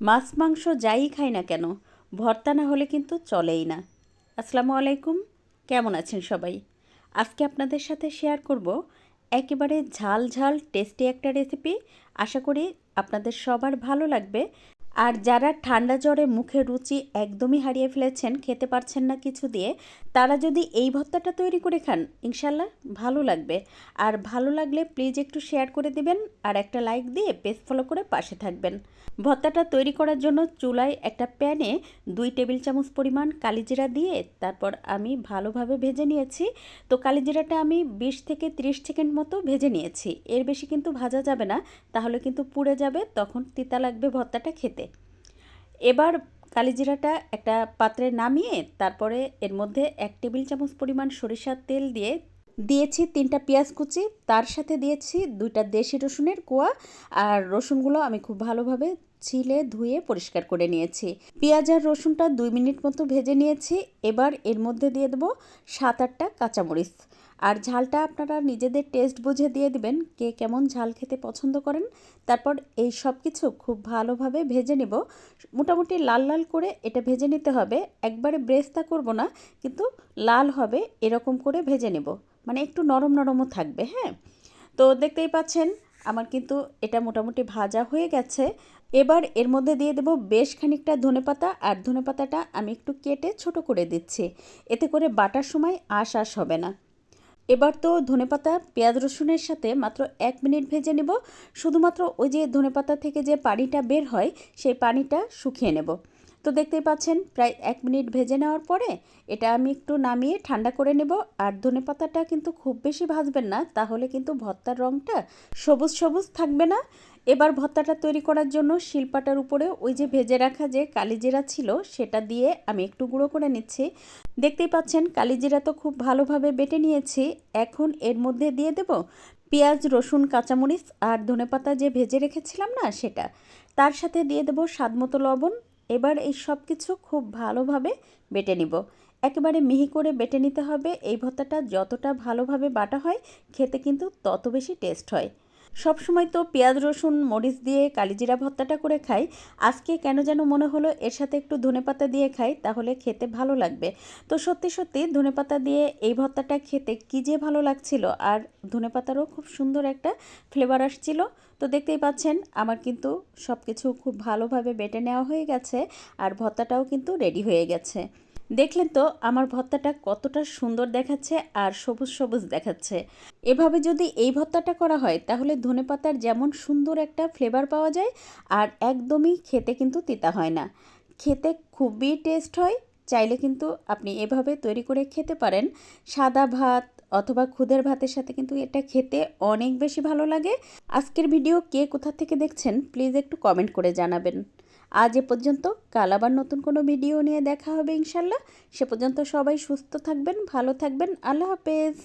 মাছ, মাংস যাই খাই না কেন, ভর্তা না হলে কিন্তু চলেই না। আসসালামু আলাইকুম, কেমন আছেন সবাই? আজকে আপনাদের সাথে শেয়ার করব একেবারে ঝাল ঝাল টেস্টি একটা রেসিপি আশা করি আপনাদের সবার ভালো লাগবে। আর যারা ঠান্ডা জ্বরে মুখে রুচি একদমই হারিয়ে ফেলেছেন, খেতে পারছেন না কিছু দিয়ে, তারা যদি এই ভর্তাটা তৈরি করে খান, ইনশাল্লাহ ভালো লাগবে। আর ভালো লাগলে প্লিজ একটু শেয়ার করে দিবেন আর একটা লাইক দিয়ে পেজ ফলো করে পাশে থাকবেন। ভর্তাটা তৈরি করার জন্য চুলায় একটা প্যানে দুই টেবিল চামচ পরিমাণ কালিজিরা দিয়ে তারপর আমি ভালোভাবে ভেজে নিয়েছি। তো কালিজিরাটা আমি বিশ থেকে 30 সেকেন্ড মতো ভেজে নিয়েছি। এর বেশি কিন্তু ভাজা যাবে না, তাহলে কিন্তু পুড়ে যাবে, তখন তিতা লাগবে ভর্তাটা খেতে। এবার কালিজিরাটা একটা পাত্রে নামিয়ে তারপরে এর মধ্যে এক টেবিল চামচ পরিমাণ সরিষার তেল দিয়ে দিয়েছি তিনটা পেঁয়াজ কুচি তার সাথে দিয়েছি দুইটা দেশি রসুনের কোয়া আর রসুনগুলো আমি খুব ভালোভাবে ছিলে, ধুয়ে পরিষ্কার করে নিয়েছি। পেঁয়াজ আর রসুনটা দুই মিনিট মতো ভেজে নিয়েছি। এবার এর মধ্যে দিয়ে দেবো সাত আটটা কাঁচামরিচ। আর ঝালটা আপনারা নিজেদের টেস্ট বুঝে দিয়ে দিবেন কে কেমন ঝাল খেতে পছন্দ করেন। তারপর এই সব কিছু খুব ভালোভাবে ভেজে নেব। মোটামুটি লাল লাল করে এটা ভেজে নিতে হবে। একবারে ব্রেস্তা করব না, কিন্তু লাল হবে, এরকম করে ভেজে নেব। মানে একটু নরম নরমও থাকবে হ্যাঁ? তো দেখতেই পাচ্ছেন, আমার কিন্তু এটা মোটামুটি ভাজা হয়ে গেছে। এবার এর মধ্যে দিয়ে দেব বেশ খানিকটা ধনেপাতা, আর ধনেপাতাটা আমি একটু কেটে ছোট করে দিচ্ছি। এতে করে বাটার সময় আশ আশ হবে না। এবার তো ধনেপাতা, পেঁয়াজ রসুনের সাথে মাত্র এক মিনিট ভেজে নেব। শুধুমাত্র ওই যে ধনেপাতা থেকে যে পানিটা বের হয়, সেই পানিটা শুকিয়ে নেব। তো দেখতেই পাচ্ছেন, প্রায় এক মিনিট ভেজে নেওয়ার পরে এটা আমি একটু নামিয়ে ঠান্ডা করে নেব। আর ধনে পাতাটা কিন্তু খুব বেশি ভাজবেন না, তাহলে কিন্তু ভর্তার রঙটা সবুজ সবুজ থাকবে না। এবার ভর্তাটা তৈরি করার জন্য শিলপাটার উপরে ওই যে ভেজে রাখা যে কালিজিরা ছিল, সেটা দিয়ে আমি একটু গুঁড়ো করে নিচ্ছি। দেখতেই পাচ্ছেন, কালিজিরা তো খুব ভালোভাবে বেটে নিয়েছি। এখন এর মধ্যে দিয়ে দেব পেঁয়াজ, রসুন, কাঁচামরিচ আর ধনেপাতা যে ভেজে রেখেছিলাম না, সেটা। তার সাথে দিয়ে দেবো স্বাদমতো লবণ এবার এই সব কিছু খুব ভালোভাবে বেটে নিব। একেবারে মিহি করে বেটে নিতে হবে। এই ভর্তাটা যতটা ভালোভাবে বাটা হয়, খেতে কিন্তু তত বেশি টেস্ট হয়। সব সময় তো পেঁয়াজ, রসুন, মরিচ দিয়ে কালিজিরা ভর্তাটা করে খাই। আজকে কেন যেন মনে হলো এর সাথে একটু ধনেপাতা দিয়ে খাই, তাহলে খেতে ভালো লাগবে। তো সত্যি সত্যি ধনেপাতা দিয়ে এই ভর্তাটা খেতে কী যে ভালো লাগছিল, আর ধনেপাতারও খুব সুন্দর একটা ফ্লেভার আসছিল। তো দেখতেই পাচ্ছেন, আমার কিন্তু সব কিছু খুব ভালোভাবে বেটে নেওয়া হয়ে গেছে, আর ভর্তাটাও কিন্তু রেডি হয়ে গেছে। দেখলেন তো আমার ভর্তাটা কতটা সুন্দর দেখাচ্ছে আর সবুজ সবুজ দেখাচ্ছে। এভাবে যদি এই ভর্তাটা করা হয়, তাহলে ধনেপাতার যেমন সুন্দর একটা ফ্লেভার পাওয়া যায় আর একদমই খেতে কিন্তু তিতা হয় না। খেতে খুবই টেস্ট হয়, চাইলে কিন্তু আপনি এভাবে তৈরি করে খেতে পারেন। সাদা ভাত অথবা খুদের ভাতের সাথে কিন্তু এটা খেতে অনেক বেশি ভালো লাগে। আজকের ভিডিও কে কোথা থেকে দেখছেন প্লিজ একটু কমেন্ট করে জানাবেন। আজ এ পর্যন্ত। কাল আবার নতুন কোনো ভিডিও নিয়ে দেখা হবে ইনশাল্লাহ। সে পর্যন্ত সবাই সুস্থ থাকবেন, ভালো থাকবেন। আল্লাহ হাফেজ।